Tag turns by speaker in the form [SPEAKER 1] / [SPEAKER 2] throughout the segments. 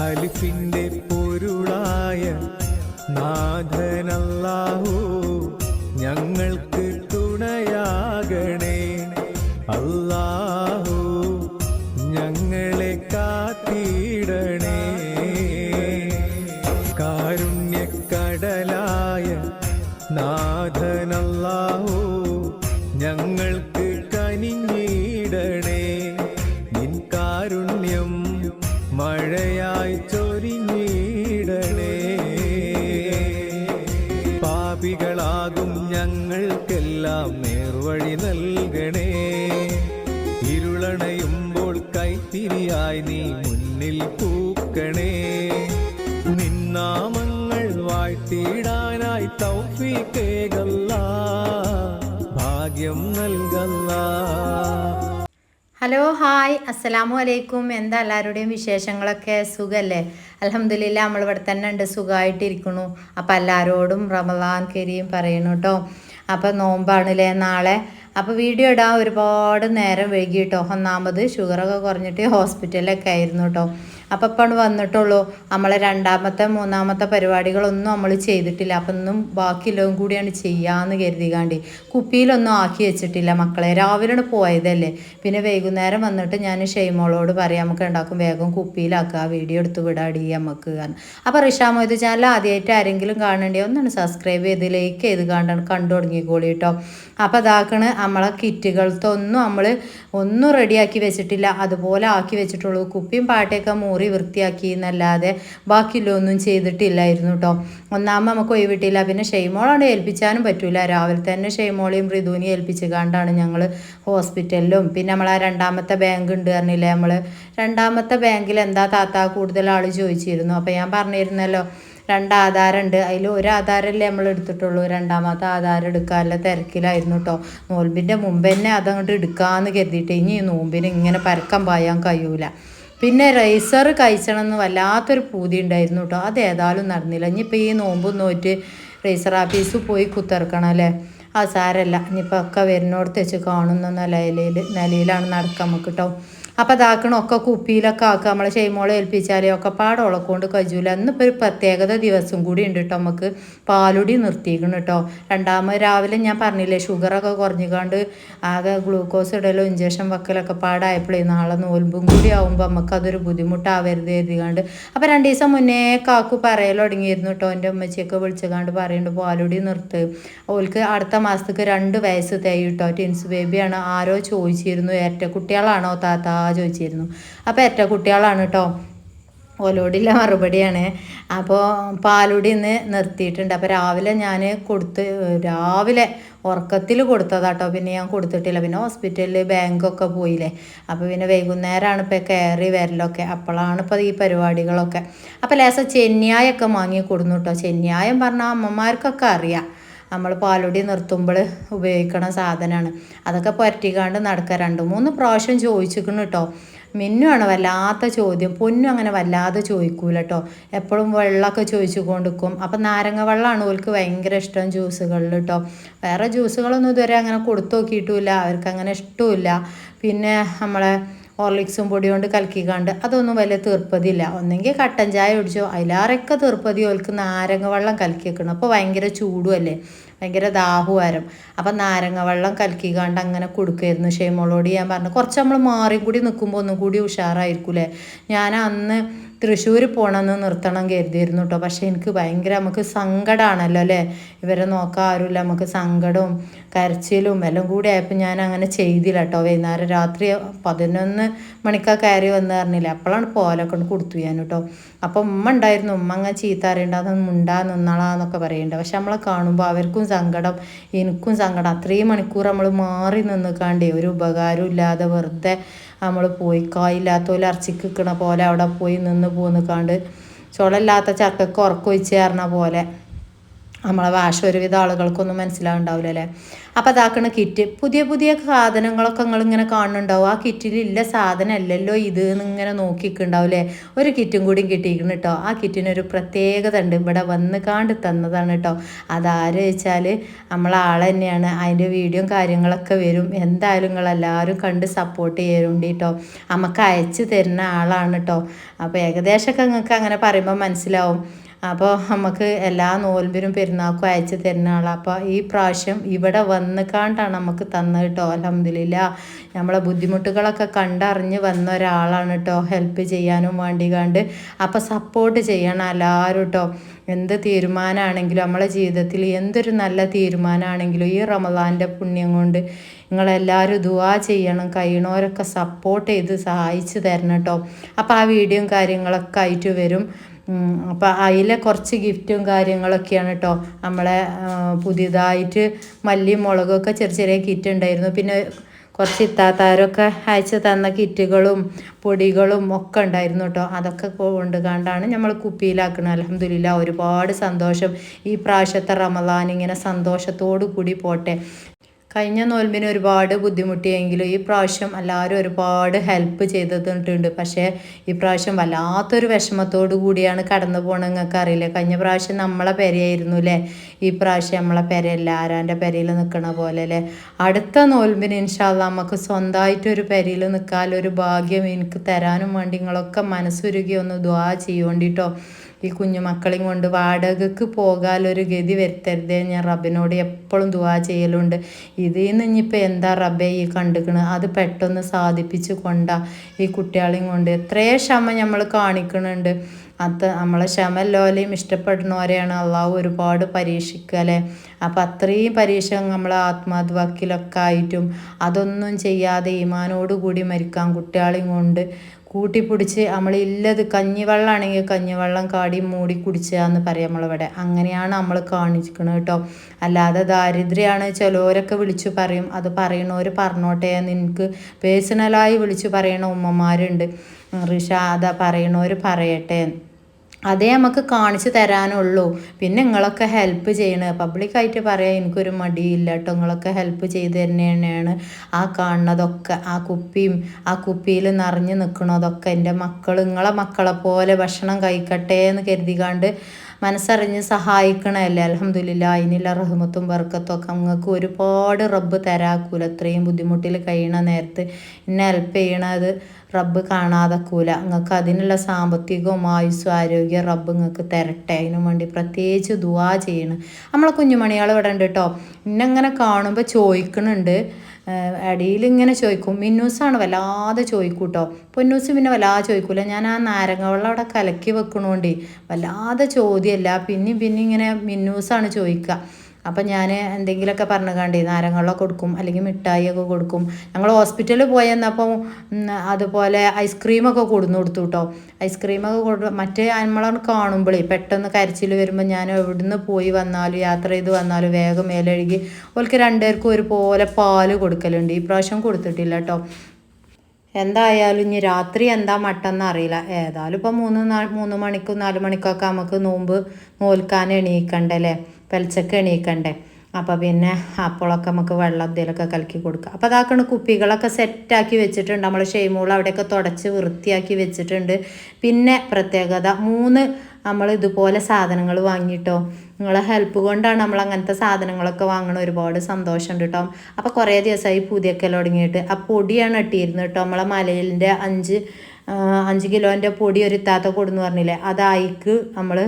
[SPEAKER 1] അലിഫിന്റെ പൊരുളായ നാഥനല്ലാഹു ഞങ്ങൾക്ക് തുണയാകണേ. അല്ലാഹു ഞങ്ങളെ കാത്തിടണേ. കാരുണ്യക്കടലായ നാഥനല്ലാഹു ഞങ്ങൾക്ക് ഞങ്ങൾക്കെല്ലാം നേർവഴി നൽകണേ. ഇരുളണയുമ്പോൾ കൈത്തിരിയായി നീ മുന്നിൽ പൂക്കണേ. നിന്നാമങ്ങൾ വാഴ്ത്തിയിടാനായി തൗഫീക്കേകല്ല ഭാഗ്യം നൽകല്ല.
[SPEAKER 2] ഹലോ ഹായ് അസ്സലാമു അലൈക്കും. എന്താ എല്ലാവരുടെയും വിശേഷങ്ങളൊക്കെ? സുഖല്ലേ? അലഹമ്മദില്ല നമ്മളിവിടെ തന്നെ ഉണ്ട്. സുഖമായിട്ടിരിക്കണു അപ്പം എല്ലാവരോടും റമദാൻ കരീം പറയണു കേട്ടോ അപ്പം നോമ്പാണല്ലേ നാളെ. അപ്പോൾ വീഡിയോ ഇടാൻ ഒരുപാട് നേരം വൈകി കേട്ടോ ഒന്നാമത് ഷുഗറൊക്കെ കുറഞ്ഞിട്ട് ഹോസ്പിറ്റലിലൊക്കെ ആയിരുന്നു കേട്ടോ അപ്പം ഇപ്പം വന്നിട്ടുള്ളൂ. നമ്മളെ രണ്ടാമത്തെ മൂന്നാമത്തെ പരിപാടികളൊന്നും നമ്മൾ ചെയ്തിട്ടില്ല. അപ്പം ഒന്നും ബാക്കിയുള്ളതും കൂടിയാണ് ചെയ്യാമെന്ന് കരുതികാണ്ട് കുപ്പിയിലൊന്നും ആക്കി വെച്ചിട്ടില്ല മക്കളെ. രാവിലെ പോയതല്ലേ. പിന്നെ വൈകുന്നേരം വന്നിട്ട് ഞാൻ ഷെയ്മോളോട് പറയാം നമുക്ക് ഉണ്ടാക്കും വേഗം കുപ്പിയിലാക്കുക വീഡിയോ എടുത്ത് വിടാടി നമുക്ക് കാരണം അപ്പോൾ റിഷാ മൊയ്ത് ചാനൽ ആദ്യമായിട്ട് ആരെങ്കിലും കാണേണ്ടി? ഒന്നാണ് സബ്സ്ക്രൈബ് ചെയ്ത് ലൈക്ക് ചെയ്ത് കണ്ടാണ് കണ്ടു തുടങ്ങിക്കോളി കേട്ടോ അപ്പോൾ അതാക്കണ് നമ്മളെ കിറ്റുകളത്തൊന്നും നമ്മൾ ഒന്നും റെഡിയാക്കി വെച്ചിട്ടില്ല. അതുപോലെ ആക്കി വെച്ചിട്ടുള്ളൂ. കുപ്പിയും പാട്ടയൊക്കെ മൂറി വൃത്തിയാക്കി എന്നല്ലാതെ ബാക്കിയുള്ള ഒന്നും ചെയ്തിട്ടില്ലായിരുന്നു കേട്ടോ ഒന്നാമത് നമുക്ക് ഒഴിവിട്ടില്ല. പിന്നെ ഷെയ്മോളാണ് ഏൽപ്പിച്ചാനും പറ്റൂല. രാവിലെ തന്നെ ഷെയ്മോളെയും മൃദുവിനെയും ഏൽപ്പിച്ച് കണ്ടാണ് ഞങ്ങൾ ഹോസ്പിറ്റലിലും. പിന്നെ നമ്മൾ ആ രണ്ടാമത്തെ ബാങ്ക് ഉണ്ട് പറഞ്ഞില്ലേ നമ്മൾ രണ്ടാമത്തെ ബാങ്കിൽ എന്താ താത്ത കൂടുതൽ ആൾ ചോദിച്ചിരുന്നു. അപ്പോൾ ഞാൻ പറഞ്ഞിരുന്നല്ലോ രണ്ട് ആധാരമുണ്ട് അതിൽ ഒരു ആധാരമല്ലേ നമ്മൾ എടുത്തിട്ടുള്ളൂ. രണ്ടാമത്തെ ആധാരം എടുക്കാനുള്ള തിരക്കിലായിരുന്നു കേട്ടോ നോൽമ്പിന്റെ മുമ്പ് തന്നെ അതങ്ങോട്ട് എടുക്കാമെന്ന് കരുതിയിട്ട് ഇനി നോമ്പിന് ഇങ്ങനെ പരക്കം പായാൻ കഴിയൂല. പിന്നെ റൈസർ കഴിച്ചണം എന്ന് വല്ലാത്തൊരു പൂതി ഉണ്ടായിരുന്നു കേട്ടോ അത് ഏതായാലും നടന്നില്ല. ഇനിയിപ്പോൾ ഈ നോമ്പ് നോറ്റ് റേസർ ആഫീസിൽ പോയി കുത്തിറക്കണം അല്ലേ? ആ സാരല്ല. ഇനിയിപ്പോൾ ഒക്കെ വരുന്നോടത്ത് വെച്ച് കാണുന്ന നിലയിൽ നിലയിലാണ് നടക്കുക നമുക്ക് കേട്ടോ അപ്പോൾ അതാക്കണം ഒക്കെ കുപ്പിയിലൊക്കെ ആക്കുക. നമ്മളെ ഷെയ്മോളെ ഏൽപ്പിച്ചാലേ ഒക്കെ പാടോളെ കൊണ്ട് കജൂല എന്നിപ്പോൾ ഒരു പ്രത്യേകത ദിവസം കൂടി ഉണ്ട് കേട്ടോ നമുക്ക് പാലുടി നിർത്തിക്കണം കേട്ടോ രണ്ടാമത് രാവിലെ ഞാൻ പറഞ്ഞില്ലേ ഷുഗറൊക്കെ കുറഞ്ഞുകൊണ്ട് ആകെ ഗ്ലൂക്കോസ് ഇടലോ ഇഞ്ചക്ഷൻ വെക്കലൊക്കെ പാടായപ്പോഴേ നാളെ നോൽമ്പും കൂടി ആകുമ്പോൾ നമുക്ക് അതൊരു ബുദ്ധിമുട്ടാവരുത് എഴുതികാണ്ട് അപ്പോൾ രണ്ട് ദിവസം മുന്നേ കാക്കു പറയൽ തുടങ്ങിയിരുന്നു കേട്ടോ എന്റെ ഉമ്മച്ചിയൊക്കെ വിളിച്ചുകാണ്ട് പറയുന്നുണ്ട് പാലുടി നിർത്ത്. ഓൾക്ക് അടുത്ത മാസത്തേക്ക് രണ്ട് വയസ്സ് തേയും കേട്ടോ ടിൻസ് ബേബിയാണ് ആരോ ചോദിച്ചിരുന്നു ഏറ്റ കുട്ടികളാണോ താത്ത? ചോദിച്ചിരുന്നു. അപ്പോൾ ഏറ്റ കുട്ടികളാണ് കേട്ടോ ഓലോടില്ല മറുപടിയാണ്. അപ്പോൾ പാലുടി ഇന്ന് നിർത്തിയിട്ടുണ്ട്. അപ്പോൾ രാവിലെ ഞാൻ കൊടുത്ത് രാവിലെ ഉറക്കത്തിൽ കൊടുത്തതാട്ടോ പിന്നെ ഞാൻ കൊടുത്തിട്ടില്ല. പിന്നെ ഹോസ്പിറ്റലിൽ ബാങ്കൊക്കെ പോയില്ലേ. അപ്പോൾ പിന്നെ വൈകുന്നേരമാണ് ഇപ്പോൾ കയറി വരലൊക്കെ. അപ്പോഴാണ് ഇപ്പോൾ ഈ പരിപാടികളൊക്കെ. അപ്പോൾ ലേശം ചെന്നിയായൊക്കെ വാങ്ങി കൊടുന്നു കേട്ടോ ചെന്നിയായം പറഞ്ഞാൽ അമ്മമാർക്കൊക്കെ അറിയാം. നമ്മൾ പാലുടി നിർത്തുമ്പോൾ ഉപയോഗിക്കണ സാധനമാണ്. അതൊക്കെ പുരട്ടിക്കാണ്ട് നടക്കുക. രണ്ട് മൂന്ന് പ്രാവശ്യം ചോദിച്ചിരിക്കണം കേട്ടോ. മിന്നുമാണ് വല്ലാത്ത ചോദ്യം. പൊന്നും അങ്ങനെ വല്ലാതെ ചോദിക്കൂല കേട്ടോ. എപ്പോഴും വെള്ളമൊക്കെ ചോദിച്ചു കൊണ്ടിരിക്കും. അപ്പം നാരങ്ങ വെള്ളമാണ് ഓൾക്ക് ഭയങ്കര ഇഷ്ടം ജ്യൂസുകളിൽ കേട്ടോ. വേറെ ജ്യൂസുകളൊന്നും ഇതുവരെ അങ്ങനെ കൊടുത്തു നോക്കിയിട്ടുമില്ല. അവർക്ക് അങ്ങനെ ഇഷ്ടമില്ല പിന്നെ നമ്മളെ ഹോർലിക്സും പൊടി കൊണ്ട് കലക്കിക്കാണ്ട് അതൊന്നും വലിയ തീർപ്പതിയില്ല. ഒന്നെങ്കിൽ കട്ടൻ ചായ കുടിച്ചോ. അതിലാറൊക്കെ തീർപ്പതി ഓൽക്ക് നാരങ്ങ വെള്ളം കലക്കി വെക്കണം അപ്പോൾ ഭയങ്കര ചൂടും അല്ലേ ഭയങ്കര ദാഹുവാരം അപ്പം നാരങ്ങ വെള്ളം കലക്കിക്കാണ്ട് അങ്ങനെ കൊടുക്കുമായിരുന്നു ഷെയ്മോളോട് ഞാൻ പറഞ്ഞു കുറച്ച് നമ്മൾ മാറി കൂടി നിൽക്കുമ്പോൾ ഒന്നും കൂടി ഉഷാറായിരിക്കൂലേ? ഞാൻ അന്ന് തൃശ്ശൂർ പോകണമെന്ന് നിർത്തണം കരുതിയിരുന്നു കേട്ടോ പക്ഷേ എനിക്ക് ഭയങ്കര നമുക്ക് സങ്കടമാണല്ലോ അല്ലേ? ഇവരെ നോക്കാൻ ആരുമില്ല. നമുക്ക് സങ്കടവും കരച്ചിലും എല്ലാം കൂടി ആയപ്പോൾ ഞാൻ അങ്ങനെ ചെയ്തില്ല കേട്ടോ വൈകുന്നേരം രാത്രി പതിനൊന്ന് മണിക്കാ കയറി വന്ന് പറഞ്ഞില്ല? അപ്പോഴാണ് പോലൊക്കെ കൊണ്ട് കൊടുത്തു ഞാൻ കേട്ടോ അപ്പം ഉമ്മ ഉണ്ടായിരുന്നു. ഉമ്മ അങ്ങനെ ചീത്ത അറിയണ്ട അതൊന്നും മുണ്ടാ നിന്നളാന്നൊക്കെ പറയണ്ട. പക്ഷെ നമ്മളെ കാണുമ്പോൾ അവർക്കും സങ്കടം എനിക്കും സങ്കടം. അത്രയും മണിക്കൂർ നമ്മൾ മാറി നിന്നിക്കാണ്ടേ ഒരു ഉപകാരം ഇല്ലാതെ വെറുതെ നമ്മൾ പോയി കായില്ലാത്ത പോലെ നിൽക്കണ പോലെ അവിടെ പോയി നിന്ന് പോന്നിക്കാണ്ട് ചുളല്ലാത്ത ചക്കക്ക് ഉറക്കൊഴിച്ച് കയറണ പോലെ. നമ്മളെ ഭാഷ ഒരുവിധ ആളുകൾക്കൊന്നും മനസ്സിലാവുണ്ടാവില്ല അല്ലേ അപ്പോൾ അതാക്കണ കിറ്റ് പുതിയ പുതിയ സാധനങ്ങളൊക്കെ നിങ്ങൾ ഇങ്ങനെ കാണുന്നുണ്ടാവും. ആ കിറ്റിൽ ഇല്ല സാധനം അല്ലല്ലോ ഇത് എന്നിങ്ങനെ നോക്കിക്കുണ്ടാവില്ലേ? ഒരു കിറ്റും കൂടി കിട്ടിയിരിക്കണം കേട്ടോ ആ കിറ്റിനൊരു പ്രത്യേകത ഉണ്ട് ഇവിടെ വന്ന് കാണ്ട് തന്നതാണ് കേട്ടോ അതാര് വെച്ചാൽ നമ്മളെ ആൾ തന്നെയാണ്. അതിന്റെ വീഡിയോയും കാര്യങ്ങളൊക്കെ വരും. എന്തായാലും നിങ്ങളെല്ലാവരും കണ്ട് സപ്പോർട്ട് ചെയ്യലുണ്ട് കേട്ടോ നമുക്ക് അയച്ചു തരുന്ന ആളാണ് കേട്ടോ അപ്പോൾ ഏകദേശമൊക്കെ നിങ്ങൾക്ക് അങ്ങനെ പറയുമ്പോൾ മനസ്സിലാവും. അപ്പോൾ നമുക്ക് എല്ലാ നോൽമ്പിനും പെരുന്നാൾക്കും അയച്ചു തരുന്ന ആളാണ് അപ്പോൾ ഈ പ്രാവശ്യം ഇവിടെ വന്ന് കാണ്ടാണ് നമുക്ക് തന്നത് കേട്ടോ അലഹമില്ല നമ്മളെ ബുദ്ധിമുട്ടുകളൊക്കെ കണ്ടറിഞ്ഞ് വന്ന ഒരാളാണ് കേട്ടോ ഹെൽപ്പ് ചെയ്യാനും വേണ്ടി കണ്ട് അപ്പോൾ സപ്പോർട്ട് ചെയ്യണം എല്ലാവരും കേട്ടോ എന്ത് തീരുമാനമാണെങ്കിലും നമ്മളെ ജീവിതത്തിൽ എന്തൊരു നല്ല തീരുമാനമാണെങ്കിലും ഈ റമദാന്റെ പുണ്യം കൊണ്ട് നിങ്ങളെല്ലാവരും ദുവാ ചെയ്യണം. കഴിയണവരൊക്കെ സപ്പോർട്ട് ചെയ്ത് സഹായിച്ചു തരണം കേട്ടോ അപ്പോൾ ആ വീഡിയോയും കാര്യങ്ങളൊക്കെ ആയിട്ട് വരും. അപ്പോൾ അതിലെ കുറച്ച് ഗിഫ്റ്റും കാര്യങ്ങളൊക്കെയാണ് കേട്ടോ നമ്മളെ പുതിയതായിട്ട് മല്ലിയും മുളകൊക്കെ ചെറിയ ചെറിയ കിറ്റ് ഉണ്ടായിരുന്നു. പിന്നെ കുറച്ച് ഇത്താത്താരൊക്കെ അയച്ച് തന്ന കിറ്റുകളും പൊടികളും ഒക്കെ ഉണ്ടായിരുന്നു കേട്ടോ അതൊക്കെ കൊണ്ട് കണ്ടാണ് നമ്മൾ കുപ്പിയിലാക്കുന്നത് അലഹമില്ല ഒരുപാട് സന്തോഷം. ഈ പ്രാവശ്യത്തെ റമദാൻ ഇങ്ങനെ സന്തോഷത്തോടു കൂടി പോട്ടെ. കഴിഞ്ഞ നോൽമ്പിന് ഒരുപാട് ബുദ്ധിമുട്ടിയെങ്കിലും ഈ പ്രാവശ്യം എല്ലാവരും ഒരുപാട് ഹെൽപ്പ് ചെയ്തിട്ടുണ്ട്. പക്ഷേ ഈ പ്രാവശ്യം വല്ലാത്തൊരു വിഷമത്തോടു കൂടിയാണ് കടന്നു പോകണം നിങ്ങൾക്ക് അറിയില്ല? കഴിഞ്ഞ പ്രാവശ്യം നമ്മളെ പെരയായിരുന്നു അല്ലേ ഈ പ്രാവശ്യം നമ്മളെ പെരയല്ല ആരാന്റെ പെരയിൽ നിൽക്കണ പോലെ അല്ലേ അടുത്ത നോൽമ്പിന് ഇൻഷാല്ല നമുക്ക് സ്വന്തമായിട്ടൊരു പെരയിൽ നിൽക്കാൻ ഒരു ഭാഗ്യം എനിക്ക് തരാനും വേണ്ടി നിങ്ങളൊക്കെ മനസ്സുരുകി ഒന്ന് ദ്വാ ചെയ്യുകൊണ്ടിട്ടോ ഈ കുഞ്ഞു മക്കളെയും കൊണ്ട് വാടകയ്ക്ക് പോകാലൊരു ഗതി വരുത്തരുതേ. ഞാൻ റബ്ബിനോട് എപ്പോഴും ദുവാ ചെയ്യലുണ്ട്. ഇതിൽ നിന്ന് ഇനിയിപ്പോൾ എന്താ റബ്ബെ ഈ കണ്ടുക്കണ്? അത് പെട്ടെന്ന് സാധിപ്പിച്ച് കൊണ്ടാ ഈ കുട്ടികളെയും കൊണ്ട്. എത്രയേ ക്ഷമ നമ്മൾ കാണിക്കണുണ്ട്. അത് നമ്മളെ ക്ഷമല്ലോലെയും ഇഷ്ടപ്പെടുന്നവരെയാണ്. അള്ളാഹു ഒരുപാട് പരീക്ഷിക്കുക അല്ലേ? അപ്പം അത്രയും പരീക്ഷ നമ്മളെ ആത്മാത്വാക്കിലൊക്കെ ആയിട്ടും അതൊന്നും ചെയ്യാതെ ഈമാനോടുകൂടി മരിക്കാൻ കുട്ടികളെയും കൊണ്ട്. കൂട്ടിപ്പിടിച്ച് നമ്മളില്ലത് കഞ്ഞിവെള്ളമാണെങ്കിൽ കഞ്ഞിവെള്ളം കാടി മൂടി കുടിച്ചാന്ന് പറയാം നമ്മളിവിടെ. അങ്ങനെയാണ് നമ്മൾ കാണിക്കുന്നത് കേട്ടോ. അല്ലാതെ ദാരിദ്ര്യമാണ്. ചിലവരൊക്കെ വിളിച്ചു പറയും. അത് പറയണവർ പറഞ്ഞോട്ടെ എന്ന് എനിക്ക് പേഴ്സണലായി വിളിച്ചു പറയണ ഉമ്മമാരുണ്ട്. റിഷാദ പറയണവർ പറയട്ടെ അതേ നമുക്ക് കാണിച്ചു തരാനുള്ളൂ. പിന്നെ നിങ്ങളൊക്കെ ഹെൽപ്പ് ചെയ്യണ. പബ്ലിക്കായിട്ട് പറയാൻ എനിക്കൊരു മടിയില്ല കേട്ടോ നിങ്ങളൊക്കെ ഹെൽപ്പ് ചെയ്ത് തന്നെയാണ് ആ കാണുന്നതൊക്കെ. ആ കുപ്പിയും ആ കുപ്പിയിൽ നിറഞ്ഞു നിൽക്കണതൊക്കെ എന്റെ മക്കൾ നിങ്ങളെ മക്കളെ പോലെ ഭക്ഷണം കഴിക്കട്ടെ എന്ന് കരുതികാണ്ട് മനസ്സറിഞ്ഞ് സഹായിക്കണമല്ലേ? അലഹമില്ല അതിനുള്ള റഹ്മത്തും ബർക്കത്തും ഒക്കെ നിങ്ങൾക്ക് ഒരുപാട് റബ്ബ് തരാക്കൂല. അത്രയും ബുദ്ധിമുട്ടിൽ കഴിയണ നേരത്ത് എന്നെ ഹെൽപ്പ് ചെയ്യണത് റബ്ബ് കാണാതെക്കൂല. നിങ്ങൾക്ക് അതിനുള്ള സാമ്പത്തികവും ആയുസ്സും ആരോഗ്യം റബ്ബ് നിങ്ങൾക്ക് തരട്ടെ. അതിനു വേണ്ടി പ്രത്യേകിച്ച് ദുവാ ചെയ്യണം. നമ്മളെ കുഞ്ഞുമണികൾ ഇവിടെ ഉണ്ട് കേട്ടോ ഇന്നെങ്ങനെ കാണുമ്പോൾ ചോദിക്കണുണ്ട്. അടിയിൽ ഇങ്ങനെ ചോദിക്കും മിന്നൂസാണ് വല്ലാതെ ചോദിക്കും കേട്ടോ പൊന്നൂസ് പിന്നെ വല്ലാതെ ചോദിക്കൂല. ഞാൻ ആ നാരങ്ങ വെള്ളം അവിടെ കലക്കി വെക്കണോണ്ടേ. വല്ലാതെ ചോദ്യമല്ല പിന്നെയും പിന്നെ ഇങ്ങനെ മിന്നൂസാണ് ചോദിക്കുക അപ്പം ഞാൻ എന്തെങ്കിലുമൊക്കെ പറഞ്ഞു കണ്ടേ നാരങ്ങളൊക്കെ കൊടുക്കും അല്ലെങ്കിൽ മിഠായിയൊക്കെ കൊടുക്കും. ഞങ്ങൾ ഹോസ്പിറ്റലിൽ പോയെന്നപ്പം അതുപോലെ ഐസ്ക്രീമൊക്കെ കൊടുന്നു കൊടുത്തു കേട്ടോ ഐസ്ക്രീമൊക്കെ കൊടു മറ്റേ നമ്മളെ കാണുമ്പോഴേ പെട്ടെന്ന് കരച്ചിൽ വരുമ്പോൾ ഞാൻ എവിടുന്ന് പോയി വന്നാലും യാത്ര ചെയ്ത് വന്നാലും വേഗം മേലഴുകി ഓൾക്ക് രണ്ടുപേർക്കും ഒരുപോലെ പാൽ കൊടുക്കലുണ്ട്. ഈ പ്രാവശ്യം കൊടുത്തിട്ടില്ല കേട്ടോ എന്തായാലും ഇനി രാത്രി എന്താ മട്ടെന്ന് അറിയില്ല. ഏതായാലും ഇപ്പം മൂന്ന് നാ മൂന്ന് മണിക്കും നാല് മണിക്കൊക്കെ നമുക്ക് നോമ്പ് നോൽക്കാൻ എണീക്കണ്ടല്ലേ? പെലച്ചക്ക് എണീക്കണ്ടേ? അപ്പോൾ പിന്നെ അപ്പോളൊക്കെ നമുക്ക് വെള്ളം എന്തെങ്കിലുമൊക്കെ കലക്കി കൊടുക്കുക അപ്പോൾ അതാക്കണ കുപ്പികളൊക്കെ സെറ്റാക്കി വെച്ചിട്ടുണ്ട്. നമ്മൾ ഷെയ്മൂൾ അവിടെയൊക്കെ തുടച്ച് വൃത്തിയാക്കി വെച്ചിട്ടുണ്ട്. പിന്നെ പ്രത്യേകത മൂന്ന് നമ്മൾ ഇതുപോലെ സാധനങ്ങൾ വാങ്ങിയിട്ടോ നിങ്ങളെ ഹെൽപ്പ് കൊണ്ടാണ് നമ്മൾ അങ്ങനത്തെ സാധനങ്ങളൊക്കെ വാങ്ങണ ഒരുപാട് സന്തോഷമുണ്ട് കേട്ടോ അപ്പോൾ കുറേ ദിവസമായി പുതിയൊക്കെ തുടങ്ങിയിട്ട്. ആ പൊടിയാണ് ഇട്ടിരുന്നത് കേട്ടോ നമ്മളെ മലയിലിന്റെ അഞ്ച് അഞ്ച് കിലോന്റെ പൊടി ഒരു ഇത്താത്ത കൊടുന്ന് പറഞ്ഞില്ലേ അത് നമ്മൾ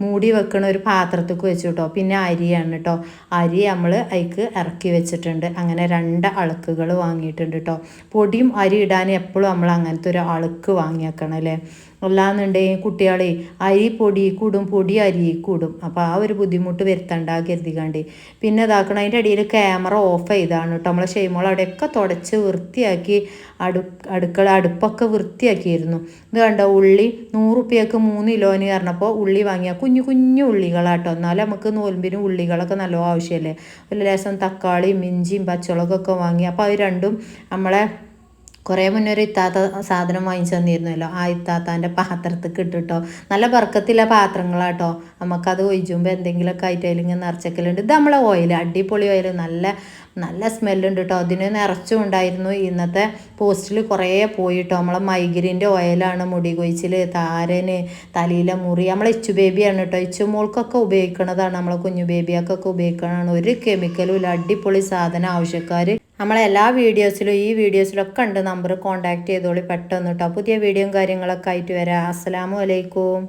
[SPEAKER 2] മൂടി വെക്കണ ഒരു പാത്രത്തേക്ക് വെച്ചു കേട്ടോ പിന്നെ അരിയാണ് കേട്ടോ അരി നമ്മൾ അതിക്ക് ഇറക്കി വെച്ചിട്ടുണ്ട്. അങ്ങനെ രണ്ട് അളക്കുകൾ വാങ്ങിയിട്ടുണ്ട് കേട്ടോ പൊടിയും അരി ഇടാൻ എപ്പോഴും നമ്മൾ അങ്ങനത്തെ ഒരു അളക്ക് വാങ്ങി വെക്കണം അല്ലേ അല്ലാന്നുണ്ടെങ്കിൽ കുട്ടികളെ അരി പൊടി കൂടും പൊടി അരി കൂടും. അപ്പോൾ ആ ഒരു ബുദ്ധിമുട്ട് വരുത്തണ്ട കരുതികാണ്ട് പിന്നെ ഇതാക്കണം അതിന്റെ ഇടയിൽ ക്യാമറ ഓഫ് ചെയ്താണ് കേട്ടോ നമ്മളെ ഷെയ്മോൾ അവിടെയൊക്കെ തുടച്ച് വൃത്തിയാക്കി അടു അടുക്കള അടുപ്പൊക്കെ വൃത്തിയാക്കിയിരുന്നു. ഇത് കണ്ടോ ഉള്ളി നൂറുപ്യക്ക് മൂന്ന് കിലോന് പറഞ്ഞപ്പോൾ ഉള്ളി വാങ്ങിയ കുഞ്ഞു കുഞ്ഞു ഉള്ളികളാട്ടോ. എന്നാലും നമുക്ക് നോൽമ്പിന് ഉള്ളികളൊക്കെ നല്ല ആവശ്യമല്ലേ ഒരു ലേശം തക്കാളിയും ഇഞ്ചിയും പച്ചമുളകൊക്കെ വാങ്ങി. അപ്പോൾ അത് രണ്ടും നമ്മളെ കുറേ മുന്നേ ഒരു ഇത്താത്ത സാധനം വാങ്ങിച്ചു തന്നിരുന്നല്ലോ. ആ ഇത്താത്താന്റെ പാത്രത്തിൽ ഇട്ടിട്ടോ. നല്ല പറക്കത്തില്ല പാത്രങ്ങളാട്ടോ. നമുക്കത് ഒഴിച്ചുമ്പോൾ എന്തെങ്കിലുമൊക്കെ ആയിട്ട് അതിലിങ്ങനെ നിറച്ചക്കലുണ്ട്. ഇത് നമ്മളെ ഓയിൽ അടിപൊളി ഓയിൽ നല്ല നല്ല സ്മെല്ലുണ്ട് കേട്ടോ അതിന് നിറച്ചും ഉണ്ടായിരുന്നു. ഇന്നത്തെ പോസ്റ്റിൽ കുറേ പോയിട്ടോ. നമ്മളെ മൈഗ്രീന്റെ ഓയിലാണ് മുടി കൊഴിച്ചിൽ താരന് തലയിലെ മുറി. നമ്മളെ ഇച്ചു ബേബിയാണ് കേട്ടോ ഇച്ചു മോൾക്കൊക്കെ ഉപയോഗിക്കണതാണ്. നമ്മളെ കുഞ്ഞു ബേബിയൊക്കെ ഉപയോഗിക്കണതാണ്. ഒരു കെമിക്കലും ഇല്ല. അടിപൊളി സാധനം ആവശ്യക്കാർ നമ്മളെ എല്ലാ വീഡിയോസിലും ഈ വീഡിയോസിലൊക്കെ ഉണ്ട് നമ്പർ കോൺടാക്ട് ചെയ്തോളി പെട്ടെന്ന് കേട്ടോ പുതിയ വീഡിയോയും കാര്യങ്ങളൊക്കെ ആയിട്ട് വരാം. അസ്സലാമു അലൈക്കും.